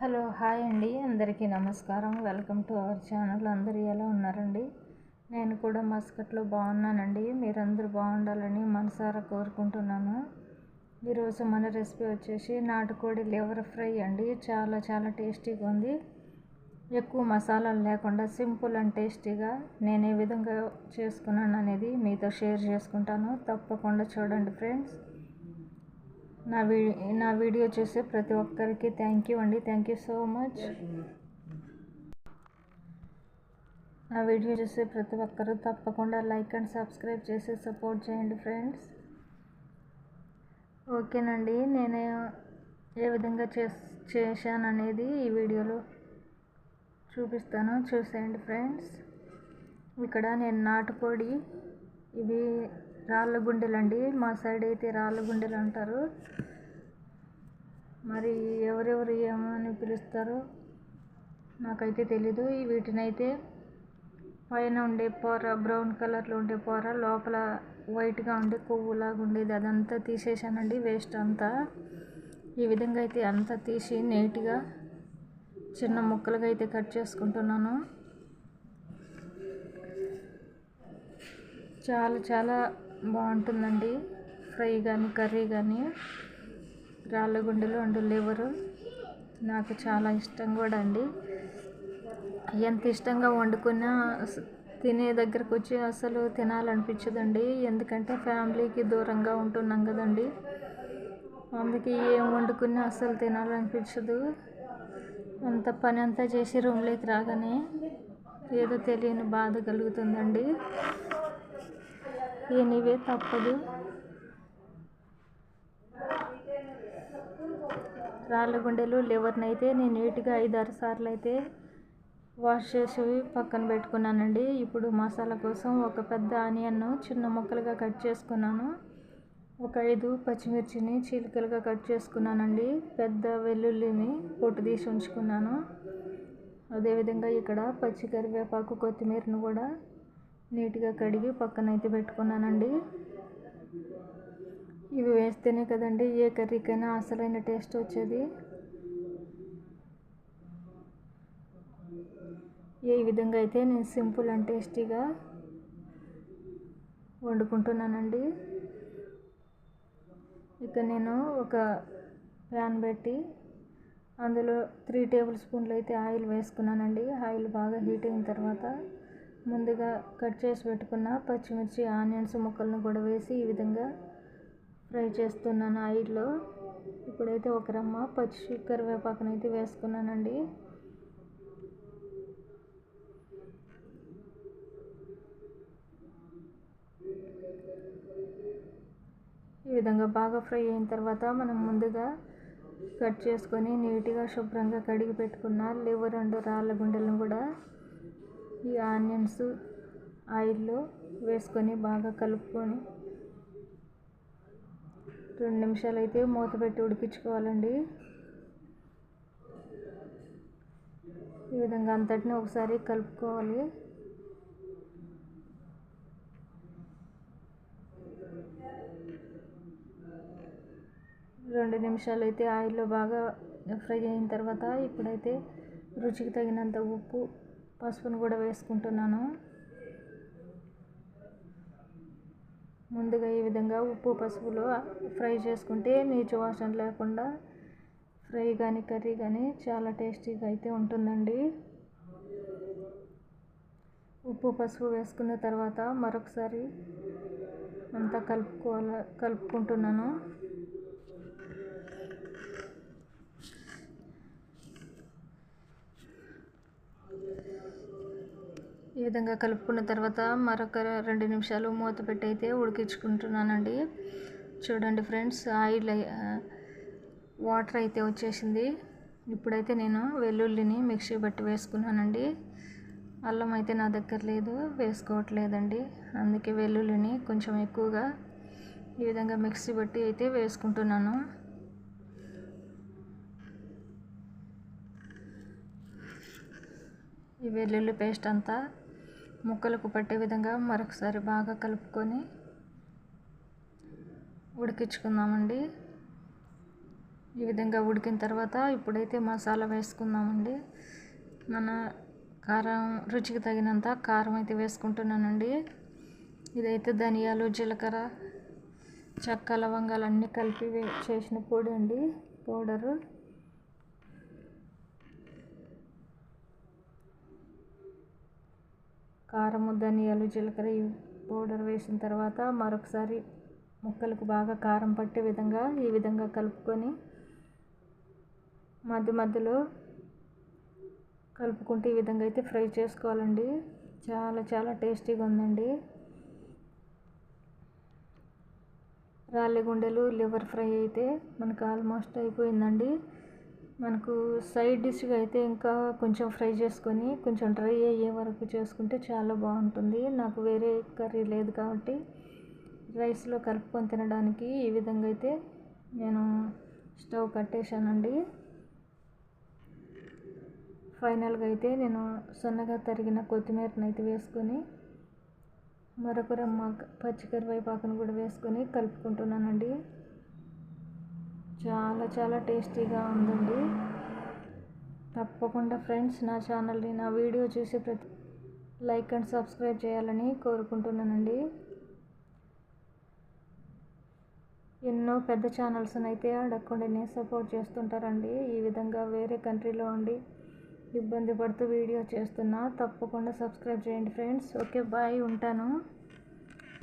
Hello hi అండి. అందరికీ నమస్కారం. Welcome to our channel. అందరూ ఎలా ఉన్నారండి? నేను కూడా మస్కట్లో బాగున్నానండి. మీరందరూ బాగుండాలని మనసారా కోరుకుంటున్నాను. ఈరోజు మన రెసిపీ వచ్చేసి నాటుకోడి లివర్ ఫ్రై అండి. చాలా చాలా టేస్టీగా ఉంది. ఎక్కువ మసాలాలు లేకుండా సింపుల్ అండ్ టేస్టీగా నేను ఏ విధంగా చేసుకున్నాను అనేది మీతో షేర్ చేసుకుంటాను. తప్పకుండా చూడండి ఫ్రెండ్స్. నా వీ నా వీడియో చూసే ప్రతి ఒక్కరికి థ్యాంక్ యూ అండి. థ్యాంక్ యూ సో మచ్ నా వీడియో చూసే ప్రతి ఒక్కరు తప్పకుండా లైక్ అండ్ సబ్స్క్రైబ్ చేసి సపోర్ట్ చేయండి ఫ్రెండ్స్ ఓకేనండి. నేను ఏ విధంగా చేస్ చేశాను అనేది ఈ వీడియోలో చూపిస్తాను. చూసేయండి ఫ్రెండ్స్ ఇక్కడ నేను నాటుకోడి ఇవి రాళ్ళ గుండెలండి మా సైడ్ అయితే రాళ్ళ గుండెలు అంటారు మరి ఎవరెవరు ఏమని పిలుస్తారో నాకైతే తెలీదు. వీటినైతే పైన ఉండే పొర బ్రౌన్ కలర్లో ఉండే పొర లోపల వైట్గా ఉండే కొవ్వులాగా ఉండేది. అదంతా తీసేసానండి వేస్ట్ అంతా. ఈ విధంగా అయితే అంతా తీసి నీట్గా చిన్న ముక్కలుగా అయితే కట్ చేసుకుంటున్నాను. చాలా చాలా బాగుంటుందండి. ఫ్రై కానీ కర్రీ కానీ రాళ్ళ గుండెలు అండ్ లివరు నాకు చాలా ఇష్టం కూడా అండి. ఎంత ఇష్టంగా వండుకున్నా తినే దగ్గరకు వచ్చి అసలు తినాలనిపించదండి. ఎందుకంటే ఫ్యామిలీకి దూరంగా ఉంటున్నాం కదండి. అందుకే ఏం వండుకున్నా అసలు తినాలనిపించదు. అంత పని అంతా చేసి రూమ్లోకి రాగానే ఏదో తెలియని బాధ కలుగుతుందండి. ఎనీవే తప్పదు. రాళ్ళ గుండెలు లివర్ని అయితే నేను నీట్గా ఐదారు సార్లు అయితే వాష్ చేసి పక్కన పెట్టుకున్నానండి. ఇప్పుడు మసాలా కోసం ఒక పెద్ద ఆనియన్ చిన్న ముక్కలుగా కట్ చేసుకున్నాను. ఒక ఐదు పచ్చిమిర్చిని చీలికలుగా కట్ చేసుకున్నానండి. పెద్ద వెల్లుల్లిని పొట్టు తీసి ఉంచుకున్నాను. అదేవిధంగా ఇక్కడ పచ్చి కరివేపాకు కొత్తిమీరను కూడా నీట్గా కడిగి పక్కన అయితే పెట్టుకున్నానండి. ఇవి వేస్తేనే కదండి ఏ కర్రీకైనా అసలైన టేస్ట్ వచ్చేది. ఏ విధంగా అయితే నేను సింపుల్ అండ్ టేస్టీగా వండుకుంటున్నానండి. ఇక నేను ఒక ప్యాన్ పెట్టి అందులో త్రీ టేబుల్ స్పూన్లు అయితే ఆయిల్ వేసుకున్నానండి. ఆయిల్ బాగా హీట్ అయిన తర్వాత ముందుగా కట్ చేసి పెట్టుకున్న పచ్చిమిర్చి ఆనియన్స్ ముక్కలను కూడా వేసి ఈ విధంగా ఫ్రై చేస్తున్నాను ఆయిల్లో. ఇప్పుడైతే ఒక రమ్మ పచ్చి కరివేపాకును అయితే వేసుకున్నానండి. ఈ విధంగా బాగా ఫ్రై అయిన తర్వాత మనం ముందుగా కట్ చేసుకొని నీట్గా శుభ్రంగా కడిగి పెట్టుకున్న లివర్ రెండు రాళ్ళ గుండెలను కూడా ఆనియన్స్ ఆయిల్లో వేసుకొని బాగా కలుపుకొని రెండు నిమిషాలు అయితే మూత పెట్టి ఉడికించుకోవాలండి. ఈ విధంగా అంతటిని ఒకసారి కలుపుకోవాలి. రెండు నిమిషాలు అయితే ఆయిల్లో బాగా ఫ్రై అయిన తర్వాత ఇప్పుడైతే రుచికి తగినంత ఉప్పు పసుపును కూడా వేసుకుంటున్నాను. ముందుగా ఈ విధంగా ఉప్పు పసుపులో ఫ్రై చేసుకుంటే నీచు వాసన లేకుండా ఫ్రై కానీ కర్రీ కానీ చాలా టేస్టీగా అయితే ఉంటుందండి. ఉప్పు పసుపు వేసుకున్న తర్వాత మరొకసారి అంతా కలుపుకోవాల కలుపుకుంటున్నాను. విధంగా కలుపుకున్న తర్వాత మరొక రెండు నిమిషాలు మూత పెట్టి అయితే ఉడికించుకుంటున్నానండి. చూడండి ఫ్రెండ్స్ ఆయిల్ వాటర్ అయితే వచ్చేసింది. ఇప్పుడైతే నేను వెల్లుల్లిని మిక్సీ బట్టి వేసుకున్నానండి. అల్లం అయితే నా దగ్గర లేదు వేసుకోవట్లేదండి. అందుకే వెల్లుల్లిని కొంచెం ఎక్కువగా ఈ విధంగా మిక్సీ బట్టి అయితే వేసుకుంటున్నాను. ఈ వెల్లుల్లి పేస్ట్ అంతా ముక్కలకు పట్టే విధంగా మరొకసారి బాగా కలుపుకొని ఉడికించుకుందామండి. ఈ విధంగా ఉడికిన తర్వాత ఇప్పుడైతే మసాలా వేసుకుందామండి. మన కారం రుచికి తగినంత కారం అయితే వేసుకుంటున్నానండి. ఇదైతే ధనియాలు జీలకర్ర చెక్క లవంగాలు అన్నీ కలిపి వే చేసిన పొడి అండి పౌడరు. కారము ధనియాలు జీలకర్ర ఈ పౌడర్ వేసిన తర్వాత మరొకసారి ముక్కలకు బాగా కారం పట్టే విధంగా ఈ విధంగా కలుపుకొని మధ్య మధ్యలో కలుపుకుంటే ఈ విధంగా అయితే ఫ్రై చేసుకోవాలండి. చాలా చాలా టేస్టీగా ఉందండి. రాళ్ళ గుండెలు లివర్ ఫ్రై అయితే మనకు ఆల్మోస్ట్ అయిపోయిందండి. మనకు సైడ్ డిష్గా అయితే ఇంకా కొంచెం ఫ్రై చేసుకొని కొంచెం డ్రై అయ్యే వరకు చేసుకుంటే చాలా బాగుంటుంది. నాకు వేరే కర్రీ లేదు కాబట్టి రైస్లో కలుపుకొని తినడానికి ఈ విధంగా అయితే నేను స్టవ్ కట్టేశానండి. ఫైనల్గా అయితే నేను సన్నగా తరిగిన కొత్తిమీరని అయితే వేసుకొని మరొక రమ్మ పచ్చికరివేపాకును కూడా వేసుకొని కలుపుకుంటున్నానండి. చాలా చాలా టేస్టీగా ఉందండి. తప్పకుండా ఫ్రెండ్స్ నా ఛానల్ని నా వీడియో చూసి ప్రతి లైక్ అండ్ సబ్స్క్రైబ్ చేయాలని కోరుకుంటున్నానండి. ఎన్నో పెద్ద ఛానల్స్ని అయితే అడగకుండానే సపోర్ట్ చేస్తుంటారండి. ఈ విధంగా వేరే కంట్రీలో ఉండి ఇబ్బంది పడుతూ వీడియో చేస్తున్నా తప్పకుండా సబ్స్క్రైబ్ చేయండి ఫ్రెండ్స్. ఓకే బాయ్ ఉంటాను.